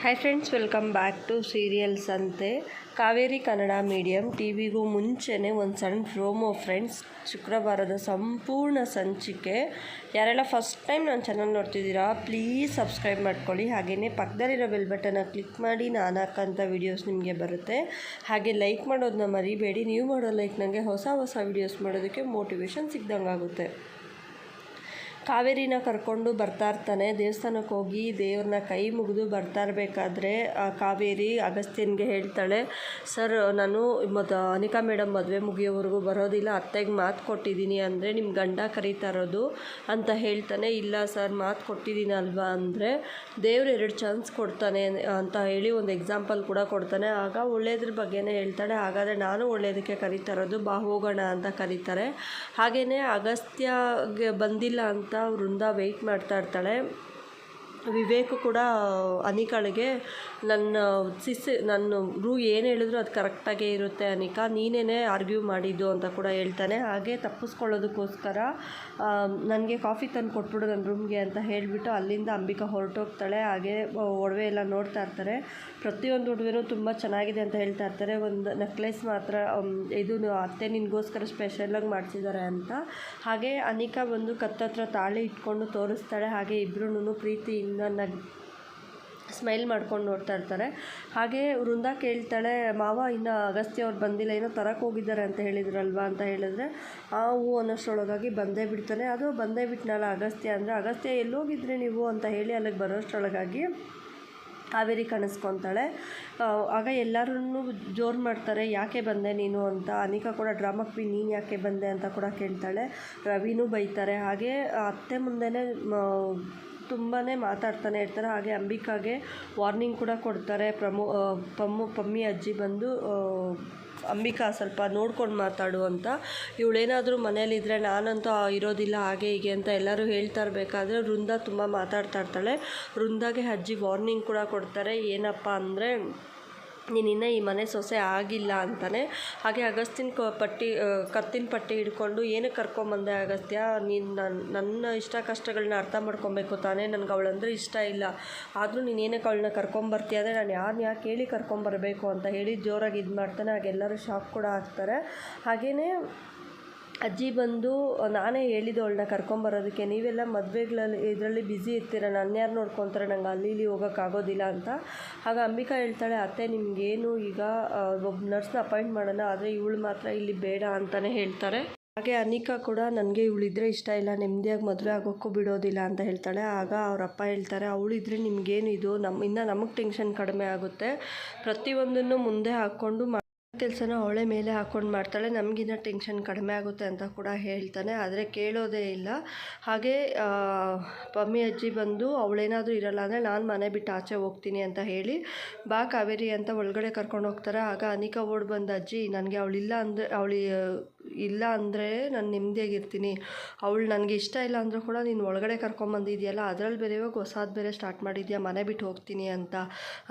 Hi friends welcome back to serials ಅಂತೆ Kaveri Kannada medium T ವಿಗೂ ಮುಂಚೆನೇ ಒಂದು ಸಣ್ಣ ಪ್ರೋಮೋ ಫ್ರೆಂಡ್ಸ್ ಶುಕ್ರವಾರದ ಸಂಪೂರ್ಣ ಸಂಚಿಕೆ. ಯಾರೆಲ್ಲ ಫಸ್ಟ್ ಟೈಮ್ ನನ್ನ ಚಾನಲ್ ನೋಡ್ತಿದ್ದೀರಾ ಪ್ಲೀಸ್ ಸಬ್ಸ್ಕ್ರೈಬ್ ಮಾಡ್ಕೊಳ್ಳಿ. ಹಾಗೆಯೇ ಪಕ್ಕದಲ್ಲಿರೋ ಬೆಲ್ ಬಟನ್ನ ಕ್ಲಿಕ್ ಮಾಡಿ, ನಾನು ಹಾಕೋಂಥ ವೀಡಿಯೋಸ್ ನಿಮಗೆ ಬರುತ್ತೆ. ಹಾಗೆ ಲೈಕ್ ಮಾಡೋದನ್ನ ಮರಿಬೇಡಿ. ನೀವು ಮಾಡೋ ಲೈಕ್ ನನಗೆ ಹೊಸ ಹೊಸ ವೀಡಿಯೋಸ್ ಮಾಡೋದಕ್ಕೆ ಮೋಟಿವೇಶನ್ ಸಿಗ್ದಂಗೆ ಆಗುತ್ತೆ ಕಾವೇರಿನ ಕರ್ಕೊಂಡು ಬರ್ತಾ ಇರ್ತಾನೆ. ದೇವಸ್ಥಾನಕ್ಕೆ ಹೋಗಿ ದೇವ್ರನ್ನ ಕೈ ಮುಗಿದು ಬರ್ತಾ ಇರಬೇಕಾದ್ರೆ ಕಾವೇರಿ ಅಗಸ್ತ್ಯನಿಗೆ ಹೇಳ್ತಾಳೆ, ಸರ್, ನಾನು ಮತ್ತು ಅನಿಕಾ ಮೇಡಮ್ ಮದುವೆ ಮುಗಿಯೋವರೆಗೂ ಬರೋದಿಲ್ಲ. ಅತ್ತೆಗೆ ಮಾತು ಕೊಟ್ಟಿದ್ದೀನಿ ಅಂದರೆ ನಿಮ್ಮ ಗಂಡ ಕರೀತಾ ಇರೋದು ಅಂತ ಹೇಳ್ತಾನೆ. ಇಲ್ಲ ಸರ್, ಮಾತು ಕೊಟ್ಟಿದ್ದೀನಿ ಅಲ್ವಾ ಅಂದರೆ ದೇವ್ರು ಎರಡು ಚಾನ್ಸ್ ಕೊಡ್ತಾನೆ ಅಂತ ಹೇಳಿ ಒಂದು ಎಕ್ಸಾಂಪಲ್ ಕೂಡ ಕೊಡ್ತಾನೆ. ಆಗ ಒಳ್ಳೆಯದ್ರ ಬಗ್ಗೆನೇ ಹೇಳ್ತಾಳೆ. ಹಾಗಾದರೆ ನಾನು ಒಳ್ಳೆಯದಕ್ಕೆ ಕರೀತಾ ಇರೋದು, ಬಾ ಹೋಗೋಣ ಅಂತ ಕರೀತಾರೆ. ಹಾಗೆಯೇ ಅಗಸ್ತ್ಯಗೆ ಬಂದಿಲ್ಲ ಅಂತ ವೃಂದ ವೆಯ್ಟ್ ಮಾಡ್ತಾ ಇರ್ತಾಳೆ. ವಿವೇಕ್ ಕೂಡ ಅನಿಕಾಳಿಗೆ ನನ್ನ ಸಿಸ್ ನನ್ನ ಗುರು ಏನು ಹೇಳಿದ್ರು ಅದು ಕರೆಕ್ಟಾಗೇ ಇರುತ್ತೆ ಅನಿಕಾ ನೀನೇ ಆರ್ಗ್ಯೂ ಮಾಡಿದ್ದು ಅಂತ ಕೂಡ ಹೇಳ್ತಾನೆ. ಹಾಗೆ ತಪ್ಪಿಸ್ಕೊಳ್ಳೋದಕ್ಕೋಸ್ಕರ ನನಗೆ ಕಾಫಿ ತಂದು ಕೊಟ್ಬಿಡು ನನ್ನ ರೂಮ್ಗೆ ಅಂತ ಹೇಳಿಬಿಟ್ಟು ಅಲ್ಲಿಂದ ಅಂಬಿಕಾ ಹೊರಟೋಗ್ತಾಳೆ. ಹಾಗೆ ಒಡವೆ ಎಲ್ಲ ನೋಡ್ತಾ ಇರ್ತಾರೆ. ಪ್ರತಿಯೊಂದು ಒಡವೆನೂ ತುಂಬ ಚೆನ್ನಾಗಿದೆ ಅಂತ ಹೇಳ್ತಾ ಇರ್ತಾರೆ. ಒಂದು ನೆಕ್ಲೆಸ್ ಮಾತ್ರ ಇದು ಅತ್ತೆ ನಿನಗೋಸ್ಕರ ಸ್ಪೆಷಲಾಗಿ ಮಾಡಿಸಿದ್ದಾರೆ ಅಂತ. ಹಾಗೆ ಅನಿಕಾ ಬಂದು ಕತ್ತತ್ರ ತಾಳಿ ಇಟ್ಕೊಂಡು ತೋರಿಸ್ತಾಳೆ. ಹಾಗೆ ಇಬ್ಬರೂ ಪ್ರೀತಿಯಿಂದ ನಗ್ ಸ್ಮೈಲ್ ಮಾಡ್ಕೊಂಡು ನೋಡ್ತಾ ಇರ್ತಾರೆ. ಹಾಗೆ ವೃಂದ ಕೇಳ್ತಾಳೆ, ಮಾವ, ಇನ್ನು ಅಗಸ್ತ್ಯ ಅವ್ರು ಬಂದಿಲ್ಲ, ಏನೋ ತರಕ್ಕೆ ಹೋಗಿದ್ದಾರೆ ಅಂತ ಹೇಳಿದ್ರಲ್ವಾ ಅಂತ ಹೇಳಿದ್ರೆ, ಆ ಹೂ ಅನ್ನೋಷ್ಟರೊಳಗಾಗಿ ಬಂದೇ ಬಿಡ್ತಾನೆ. ಅದು ಬಂದೇ ಬಿಟ್ಟನಲ್ಲ ಅಗಸ್ತ್ಯ ಅಂದರೆ, ಅಗಸ್ತ್ಯ ಎಲ್ಲೋಗಿದ್ರಿ ನೀವು ಅಂತ ಹೇಳಿ ಅಲ್ಲಿಗೆ ಬರೋಷ್ಟರೊಳಗಾಗಿ ಕಾವೇರಿ ಕಾಣಿಸ್ಕೊತಾಳೆ. ಆಗ ಎಲ್ಲರೂ ಜೋರು ಮಾಡ್ತಾರೆ, ಯಾಕೆ ಬಂದೆ ನೀನು ಅಂತ? ಅನಿಕಾ ಕೂಡ, ಡ್ರಾಮಾ ಕ್ವೀನ್, ನೀನು ಯಾಕೆ ಬಂದೆ? ಅಂತ ಕೂಡ ಕೇಳ್ತಾಳೆ. ರವಿನೂ ಬೈತಾರೆ. ಹಾಗೆ ಅತ್ತೆ ಮುಂದೆನೇ ತುಂಬಾ ಮಾತಾಡ್ತಾನೆ ಇರ್ತಾರೆ. ಹಾಗೆ ಅಂಬಿಕಾಗೆ ವಾರ್ನಿಂಗ್ ಕೂಡ ಕೊಡ್ತಾರೆ. ಪ್ರಮು ಪಮ್ಮು, ಪಮ್ಮಿ ಅಜ್ಜಿ ಬಂದು ಅಂಬಿಕಾ ಸ್ವಲ್ಪ ನೋಡ್ಕೊಂಡು ಮಾತಾಡು ಅಂತ. ಇವಳೇನಾದರೂ ಮನೇಲಿದ್ದರೆ ನಾನಂತೂ ಇರೋದಿಲ್ಲ, ಹಾಗೆ ಹೀಗೆ ಅಂತ ಎಲ್ಲರೂ ಹೇಳ್ತಾ ಇರಬೇಕಾದ್ರೆ ವೃಂದ ತುಂಬ ಮಾತಾಡ್ತಾ ಇರ್ತಾಳೆ. ವೃಂದಾಗೆ ಅಜ್ಜಿ ವಾರ್ನಿಂಗ್ ಕೂಡ ಕೊಡ್ತಾರೆ. ಏನಪ್ಪ ಅಂದರೆ ನೀನಿನ್ನ ಈ ಮನೆ ಸೊಸೆ ಆಗಿಲ್ಲ ಅಂತಾನೆ. ಹಾಗೆ ಅಗಸ್ತಿನ ಕ ಪಟ್ಟಿ ಕತ್ತಿನ ಪಟ್ಟಿ ಹಿಡ್ಕೊಂಡು ಏನಕ್ಕೆ ಕರ್ಕೊಂಬಂದೆ ಅಗಸ್ತ್ಯ? ನೀನು ನನ್ನ ನನ್ನ ಇಷ್ಟ ಕಷ್ಟಗಳನ್ನ ಅರ್ಥ ಮಾಡ್ಕೊಬೇಕು ತಾನೇ. ನನಗೆ ಅವಳಂದ್ರೆ ಇಷ್ಟ ಇಲ್ಲ. ಆದರೂ ನೀನು ಏನಕ್ಕೆ ಅವಳನ್ನ ಕರ್ಕೊಂಬರ್ತೀಯ ಅಂದರೆ ನಾನು ಯಾರನ್ನ ಯಾಕೆ ಹೇಳಿ ಕರ್ಕೊಂಬರಬೇಕು ಅಂತ ಹೇಳಿ ಜೋರಾಗಿ ಇದು ಮಾಡ್ತಾನೆ. ಹಾಗೆ ಎಲ್ಲರೂ ಶಾಕ್ ಕೂಡ ಆಗ್ತಾರೆ. ಹಾಗೆಯೇ ಅಜ್ಜಿ ಬಂದು ನಾನೇ ಹೇಳಿದ್ದು ಅವಳನ್ನ ಕರ್ಕೊಂಬರೋದಕ್ಕೆ, ನೀವೆಲ್ಲ ಮದುವೆಗಳಲ್ಲಿ, ಇದರಲ್ಲಿ ಬ್ಯುಸಿ ಇರ್ತೀರ? ನನ್ನ ಯಾರು ನೋಡ್ಕೊತಾರೆ? ನಂಗೆ ಅಲ್ಲಿ ಇಲ್ಲಿ ಹೋಗೋಕ್ಕಾಗೋದಿಲ್ಲ ಅಂತ. ಆಗ ಅಂಬಿಕಾ ಹೇಳ್ತಾಳೆ, ಅತ್ತೆ, ನಿಮಗೇನು ಈಗ ಒಬ್ಬ ನರ್ಸ್ನ ಅಪಾಯಿಂಟ್ ಮಾಡೋಣ, ಆದರೆ ಇವಳು ಮಾತ್ರ ಇಲ್ಲಿ ಬೇಡ ಅಂತಲೇ ಹೇಳ್ತಾರೆ. ಹಾಗೆ ಅನಿಕಾ ಕೂಡ, ನನಗೆ ಇವಳಿದ್ರೆ ಇಷ್ಟ ಇಲ್ಲ ನೆಮ್ಮದಿಯಾಗಿ ಮದುವೆ ಆಗೋಕ್ಕೂ ಬಿಡೋದಿಲ್ಲ ಅಂತ ಹೇಳ್ತಾಳೆ. ಆಗ ಅವ್ರ ಅಪ್ಪ ಹೇಳ್ತಾರೆ ಅವಳಿದ್ರೆ ಇದು? ನಮ್ಮ ಇನ್ನೂ ನಮಗೆ ಟೆನ್ಷನ್ ಕಡಿಮೆ ಆಗುತ್ತೆ. ಪ್ರತಿಯೊಂದನ್ನು ಮುಂದೆ ಹಾಕ್ಕೊಂಡು ಕೆಲಸನ ಅವಳೆ ಮೇಲೆ ಹಾಕೊಂಡು ಮಾಡ್ತಾಳೆ. ನಮಗಿನ್ನ ಟೆನ್ಷನ್ ಕಡಿಮೆ ಆಗುತ್ತೆ ಅಂತ ಕೂಡ ಹೇಳ್ತಾನೆ. ಆದರೆ ಕೇಳೋದೇ ಇಲ್ಲ. ಹಾಗೆ ಪಮ್ಮಿ ಅಜ್ಜಿ ಬಂದು ಅವಳೇನಾದರೂ ಇರಲ್ಲ ಅಂದರೆ ನಾನು ಮನೆ ಬಿಟ್ಟು ಆಚೆ ಹೋಗ್ತೀನಿ ಅಂತ ಹೇಳಿ ಬಾ ಕಾವೇರಿ ಅಂತ ಒಳಗಡೆ ಕರ್ಕೊಂಡು ಹೋಗ್ತಾರೆ. ಆಗ ಅನಿಕಾ ಓಡ್ ಬಂದ, ಅಜ್ಜಿ, ನನಗೆ ಅವಳಿಲ್ಲ ಅಂದರೆ, ಅವಳಿ ಇಲ್ಲ ಅಂದರೆ ನಾನು ನೆಮ್ಮದಿಯಾಗಿರ್ತೀನಿ ಅವಳು ನನಗೆ ಇಷ್ಟ ಇಲ್ಲ ಅಂದರೂ ಕೂಡ ನೀನು ಒಳಗಡೆ ಕರ್ಕೊಂಬಂದಿದ್ಯಲ್ಲ ಅದರಲ್ಲಿ ಬೇರೆ ಇವಾಗ ಹೊಸಾದ ಬೇರೆ ಸ್ಟಾರ್ಟ್ ಮಾಡಿದ್ಯಾ? ಮನೆ ಬಿಟ್ಟು ಹೋಗ್ತೀನಿ ಅಂತ.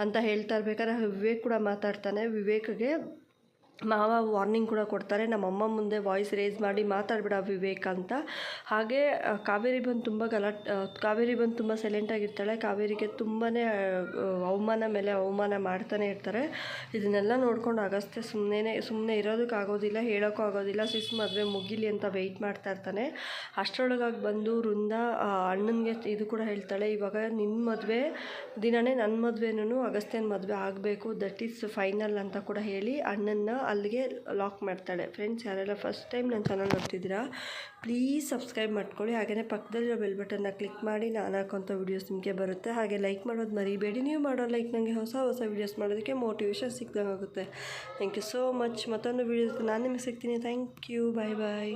ಅಂತ ಹೇಳ್ತಾ ಇರ್ಬೇಕಾದ್ರೆ ವಿವೇಕ್ ಕೂಡ ಮಾತಾಡ್ತಾನೆ. ವಿವೇಕ್ಗೆ ಮಾವ ವಾರ್ನಿಂಗ್ ಕೂಡ ಕೊಡ್ತಾರೆ. ನಮ್ಮಮ್ಮ ಮುಂದೆ ವಾಯ್ಸ್ ರೇಸ್ ಮಾಡಿ ಮಾತಾಡ್ಬಿಡ ವಿವೇಕ್ ಅಂತ. ಹಾಗೆ ಕಾವೇರಿ ಬಂದು ತುಂಬ ಗಲಾಟ್ ಕಾವೇರಿ ಬಂದು ತುಂಬ ಸೈಲೆಂಟಾಗಿರ್ತಾಳೆ ಕಾವೇರಿಗೆ ತುಂಬಾ ಅವಮಾನ ಮೇಲೆ ಅವಮಾನ ಮಾಡ್ತಾನೆ ಇರ್ತಾರೆ. ಇದನ್ನೆಲ್ಲ ನೋಡ್ಕೊಂಡು ಅಗಸ್ತ್ಯ ಸುಮ್ಮನೆ ಸುಮ್ಮನೆ ಇರೋದಕ್ಕಾಗೋದಿಲ್ಲ, ಹೇಳೋಕ್ಕೂ ಆಗೋದಿಲ್ಲ. ಸಿಸ್ ಮದುವೆ ಮುಗಿಲಿ ಅಂತ ವೆಯ್ಟ್ ಮಾಡ್ತಾ ಇರ್ತಾನೆ. ಅಷ್ಟರೊಳಗಾಗಿ ಬಂದು ವೃಂದ ಅಣ್ಣನಿಗೆ ಇದು ಕೂಡ ಹೇಳ್ತಾಳೆ, ಇವಾಗ ನಿನ್ನ ಮದುವೆ ದಿನವೇ ನನ್ನ ಮದುವೆನೂ ಅಗಸ್ತ್ಯನ ಮದುವೆ ಆಗಬೇಕು. ದಟ್ ಈಸ್ ಫೈನಲ್ ಅಂತ ಕೂಡ ಹೇಳಿ ಅಣ್ಣನ ಅಲ್ಲಿಗೆ ಲಾಕ್ ಮಾಡ್ತಾಳೆ. ಫ್ರೆಂಡ್ಸ್ ಯಾರೆಲ್ಲ ಫಸ್ಟ್ ಟೈಮ್ ನನ್ನ ಚಾನಲ್ ನೋಡ್ತಿದ್ದೀರಾ ಪ್ಲೀಸ್ ಸಬ್ಸ್ಕ್ರೈಬ್ ಮಾಡ್ಕೊಳ್ಳಿ. ಹಾಗೆಯೇ ಪಕ್ಕದಲ್ಲಿರೋ ಬೆಲ್ ಬಟನ್ನ ಕ್ಲಿಕ್ ಮಾಡಿ ನಾನು ಹಾಕೋಂಥ ವೀಡಿಯೋಸ್ ನಿಮಗೆ ಬರುತ್ತೆ. ಹಾಗೆ ಲೈಕ್ ಮಾಡೋದು ಮರಿಬೇಡಿ. ನೀವು ಮಾಡೋ ಲೈಕ್ ನನಗೆ ಹೊಸ ಹೊಸ ವೀಡಿಯೋಸ್ ಮಾಡೋದಕ್ಕೆ ಮೋಟಿವೇಶನ್ ಸಿಗ್ದಂಗೆ ಆಗುತ್ತೆ. ಥ್ಯಾಂಕ್ ಯು ಸೋ ಮಚ್ ಮತ್ತೊಂದು ವೀಡಿಯೋಸ್ ನಾನು ನಿಮಗೆ ಸಿಗ್ತೀನಿ. Thank you bye bye